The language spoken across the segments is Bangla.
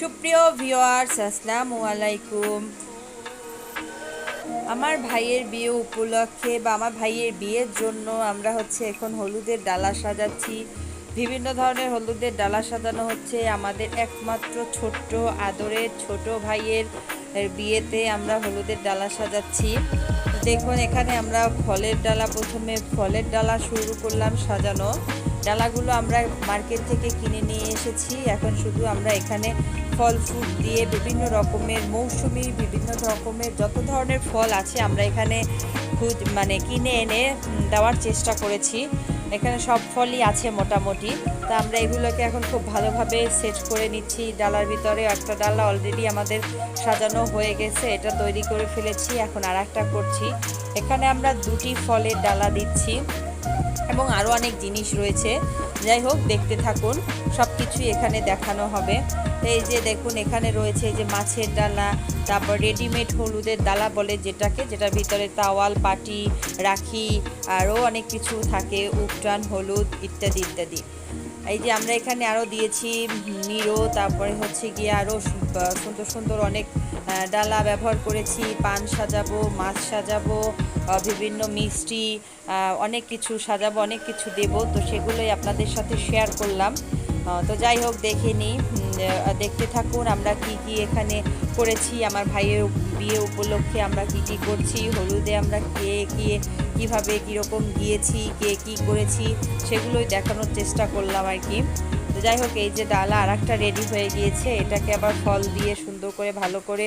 সুপ্রিয় ভিওয়ার্স আসসালামু আলাইকুম। আমার ভাইয়ের বিয়ে উপলক্ষে বা আমার ভাইয়ের বিয়ের জন্য আমরা হচ্ছে এখন হলুদের ডালা সাজাচ্ছি। বিভিন্ন ধরনের হলুদের ডালা সাজানো হচ্ছে। আমাদের একমাত্র ছোট্ট আদরের ছোট ভাইয়ের বিয়েতে আমরা হলুদের ডালা সাজাচ্ছি। দেখুন, এখানে আমরা ফলের ডালা, প্রথমে ফলের ডালা শুরু করলাম সাজানো। ডালাগুলো আমরা মার্কেট থেকে কিনে নিয়ে এসেছি। এখন শুধু আমরা এখানে ফল, ফ্রুট দিয়ে বিভিন্ন রকমের মৌসুমি, বিভিন্ন রকমের যত ধরনের ফল আছে আমরা এখানে মানে কিনে এনে দেওয়ার চেষ্টা করেছি। এখানে সব ফলই আছে মোটামুটি। তা আমরা এগুলোকে এখন খুব ভালোভাবে সেট করে নিচ্ছি। ডালার ভিতরে একটা ডালা অলরেডি আমাদের সাজানো হয়ে গেছে। এটা তৈরি করে ফেলেছি। এখন আর একটা করছি। এখানে আমরা দুটি ফলের ডালা দিচ্ছি এবং আরও অনেক জিনিস রয়েছে। যাই হোক, দেখতে থাকুন। সব কিছুই এখানে দেখানো হবে। এই যে দেখুন, এখানে রয়েছে এই যে মাছের ডালা, তারপর রেডিমেড হলুদের ডালা বলে যেটাকে, যেটার ভিতরে তাওয়াল পাটি রাখি, আরও অনেক কিছু থাকে, উপটান, হলুদ ইত্যাদি ইত্যাদি। এই যে আমরা এখানে আরও দিয়েছি নিরো, তারপরে হচ্ছে গিয়ে আরও সুন্দর সুন্দর অনেক ডালা ব্যবহার করেছি, পান সাজাবো, মাছ সাজাবো বিভিন্ন মিষ্টি অনেক কিছু সাজাবো, অনেক কিছু দেব, তো সেগুলোই আপনাদের সাথে শেয়ার করলাম। তো যাই হোক, দেখে নিই। দেখতে থাকুন আমরা কি কি এখানে করেছি। আমার ভাইয়ের বিয়ে উপলক্ষে আমরা কি কি করছি, হলুদে আমরা কে কে, কীভাবে, কীরকম গিয়েছি, কে কী করেছি, সেগুলোই দেখানোর চেষ্টা করলাম আর কি। তো যাই হোক, এই যে ডালা আর একটা রেডি হয়ে গিয়েছে। এটাকে আবার ফল দিয়ে সুন্দর করে, ভালো করে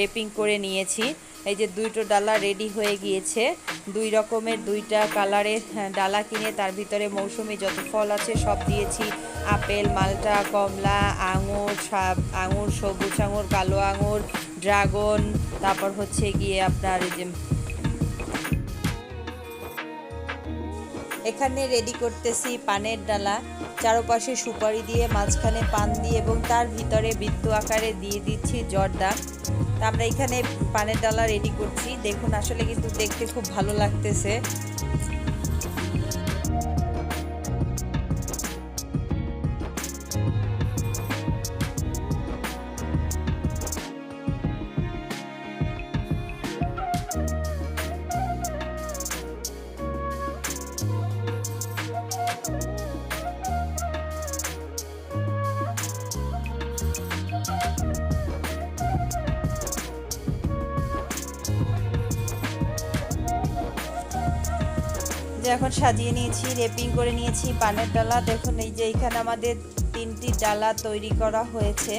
রেপিং করে নিয়েছি। এই যে দুইটো ডালা রেডি হয়ে গিয়েছে। দুই রকমের দুইটা কালারের হ্যাঁ, ডালা কিনে তার ভিতরে মৌসুমি যত ফল আছে সব দিয়েছি। আপেল মালটা কমলা আঙুর আঙুর সবুজ আঙুর কালো আঙুর ড্রাগন তারপর হচ্ছে গিয়ে আপনার এই যে এখানে রেডি করতেছি পানের ডালা, চারপাশে সুপারি দিয়ে, মাঝখানে পান দিয়ে এবং তার ভিতরে বৃত্ত আকারে দিয়ে দিচ্ছি জর্দা। তা আমরা এখানে পানের ডালা রেডি করছি। দেখুন, আসলে কিন্তু দেখতে খুব ভালো লাগতেছে। যে এখন সাজিয়ে নিয়েছি, রেপিং করে নিয়েছি, পানের ডালা দেখুন, এই যে এইখানে আমাদের তিনটি ডালা তৈরি করা হয়েছে।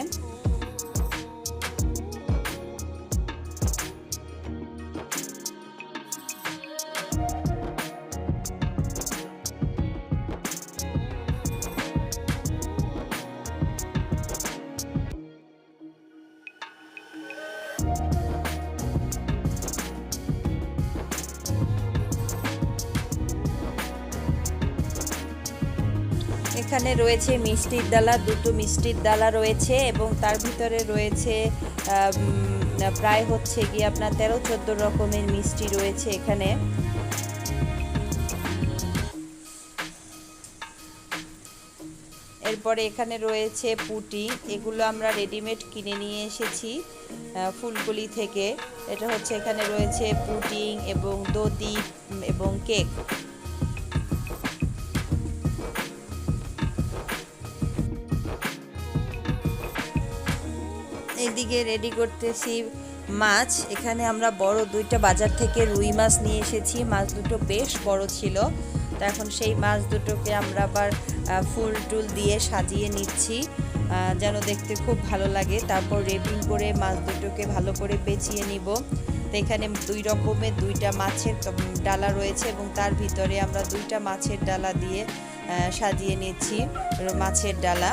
এখানে রয়েছে মিষ্টির ডালা, দুটো মিষ্টির ডালা রয়েছে এবং তার ভিতরে রয়েছে প্রায় হচ্ছে গিয়ে আপনার তেরো, চোদ্দ রকমের মিষ্টি রয়েছে এখানে। এরপরে এখানে রয়েছে পুটি, এগুলো আমরা রেডিমেড কিনে নিয়ে এসেছি ফুলগুলি থেকে। এটা হচ্ছে এখানে রয়েছে পুডিং এবং দধি এবং কেক। এইদিকে রেডি করতেছি মাছ। এখানে আমরা বড় দুইটা বাজার থেকে রুই মাছ নিয়ে এসেছি। মাছ দুটো বেশ বড় ছিল। তো এখন সেই মাছ দুটোকে আমরা আবার ফুল টুল দিয়ে সাজিয়ে নিচ্ছি। যেন দেখতে খুব ভালো লাগে। তারপর রেপিং করে মাছ দুটোকে ভালো করে পেঁচিয়ে নিব। তো এখানে দুই রকমের দুইটা মাছের ডালা রয়েছে এবং তার ভিতরে আমরা দুইটা মাছের ডালা দিয়ে সাজিয়ে নিচ্ছি মাছের ডালা।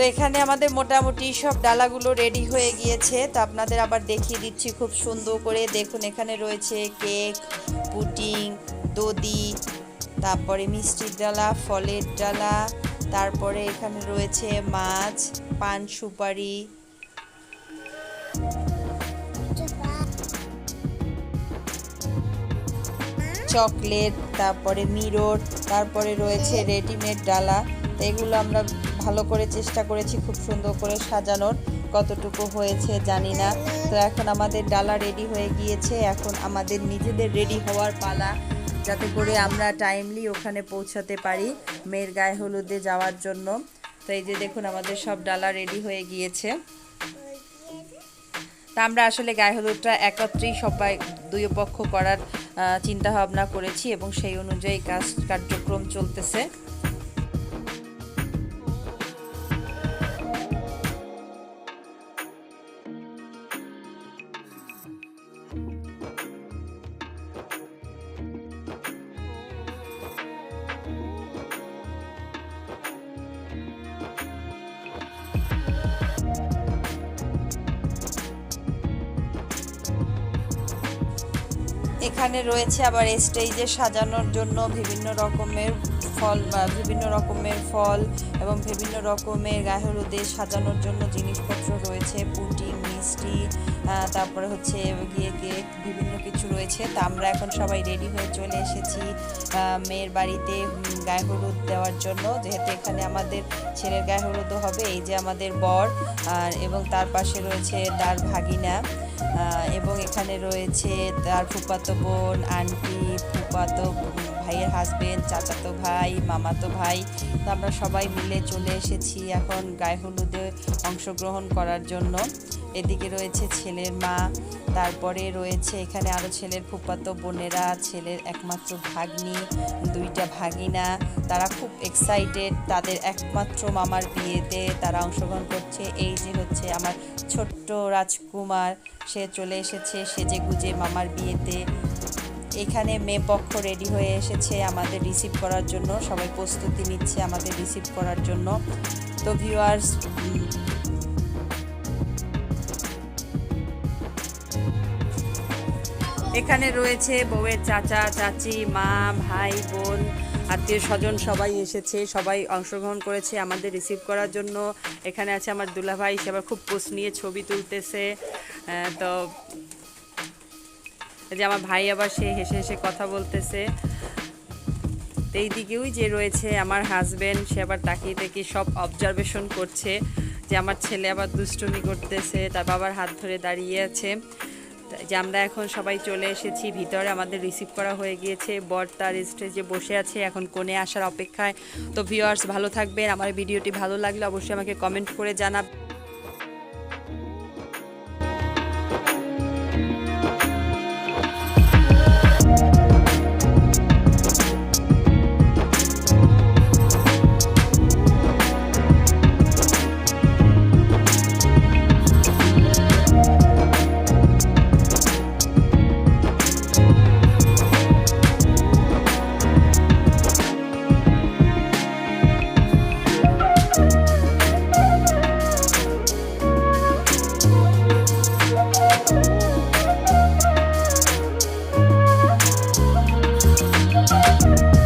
তো এখানে আমাদের মোটামুটি সব ডালাগুলো রেডি হয়ে গিয়েছে। তো আপনাদের আবার দেখিয়ে দিচ্ছি খুব সুন্দর করে। দেখুন, এখানে রয়েছে কেক পুটিং দদি তারপরে মিষ্টির ডালা, ফলের ডালা, তারপরে এখানে রয়েছে মাছ, পান সুপারি। চকলেট, তারপরে মিরর, তারপরে রয়েছে রেডিমেড ডালা। এগুলো আমরা ভালো করে চেষ্টা করেছি, খুব সুন্দর করে সাজানোর, কতটুকু হয়েছে জানি না। তো এখন আমাদের ডালা রেডি হয়ে গিয়েছে, এখন আমাদের নিজেদের রেডি হওয়ার পালা, যাতে করে আমরা টাইমলি ওখানে পৌঁছাতে পারি মেয়ের গায়ে হলুদে যাওয়ার জন্য। তো এই যে দেখুন, আমাদের সব ডালা রেডি হয়ে গিয়েছে। তা আমরা আসলে গায়ে হলুদটা একত্রেই সবাই দুই পক্ষ করার চিন্তা ভাবনা করেছি এবং সেই অনুযায়ী কাজ কার্যক্রম চলতেছে। এখানে রয়েছে আবার স্টেজে সাজানোর জন্য বিভিন্ন রকমের ফল বিভিন্ন রকমের ফল এবং বিভিন্ন রকমের গায়ে হলুদে সাজানোর জন্য জিনিসপত্র রয়েছে, পুডিং, মিষ্টি তারপরে হচ্ছে গিয়ে কেক, বিভিন্ন কিছু রয়েছে। তা আমরা এখন সবাই রেডি হয়ে চলে এসেছি মেয়ের বাড়িতে গায়ে হলুদ দেওয়ার জন্য। যেহেতু এখানে আমাদের ছেলের গায়ে হলুদও হবে, এই যে আমাদের বর, আর এবং তার পাশে রয়েছে তার ভাগিনা এবং এখানে রয়েছে তার ফুপাতো বোন, আন্টি, ফুপাতো ভাইয়ের হাজবেন্ড চাচাতো ভাই, মামাতো ভাই, তো আমরা সবাই মিলে চলে এসেছি এখন গায়ে হলুদে অংশগ্রহণ করার জন্য। এদিকে রয়েছে ছেলের মা, তারপরে রয়েছে এখানে আরও ছেলের ফুপাতো বোনেরা, ছেলের একমাত্র ভাগ্নি, দুইটা ভাগিনা। তারা খুব এক্সাইটেড তাদের একমাত্র মামার বিয়েতে তারা অংশগ্রহণ করছে। এই যে হচ্ছে আমার ছোট্ট রাজকুমার, সে চলে এসেছে, সেজে গুজে মামার বিয়েতে। এখানে মেয়ে পক্ষ রেডি হয়ে এসেছে আমাদের রিসিভ করার জন্য। সবাই প্রস্তুতি নিচ্ছে আমাদের রিসিভ করার জন্য। তো ভিউয়ার্স এখানে রয়েছে বউয়ের চাচা, চাচি, মা, ভাই, বোন, আত্মীয় স্বজন সবাই এসেছে। সবাই অংশগ্রহণ করেছে আমাদের রিসিভ করার জন্য। এখানে আছে আমার দুলাভাই, সে আবার খুব পোস্ট নিয়ে ছবি তুলতেছে। তো যে আমার ভাই আবার সে হেসে হেসে কথা বলতেছে। এই দিকেও যে রয়েছে আমার হাজবেন্ড সে আবার তাকিয়ে তাকিয়ে সব অবজারভেশন করছে যে আমার ছেলে আবার দুষ্টুমি করতেছে, তার বাবার হাত ধরে দাঁড়িয়ে আছে। যে আমরা এখন সবাই চলে এসেছি, ভিতরে আমাদের রিসিভ করা হয়ে গিয়েছে, বর তার স্টেজে বসে আছে, এখন কোণে আসার অপেক্ষায়। তো ভিউয়ার্স ভালো থাকবেন, আমার ভিডিওটি ভালো লাগলে অবশ্যই আমাকে কমেন্ট করে জানাবেন।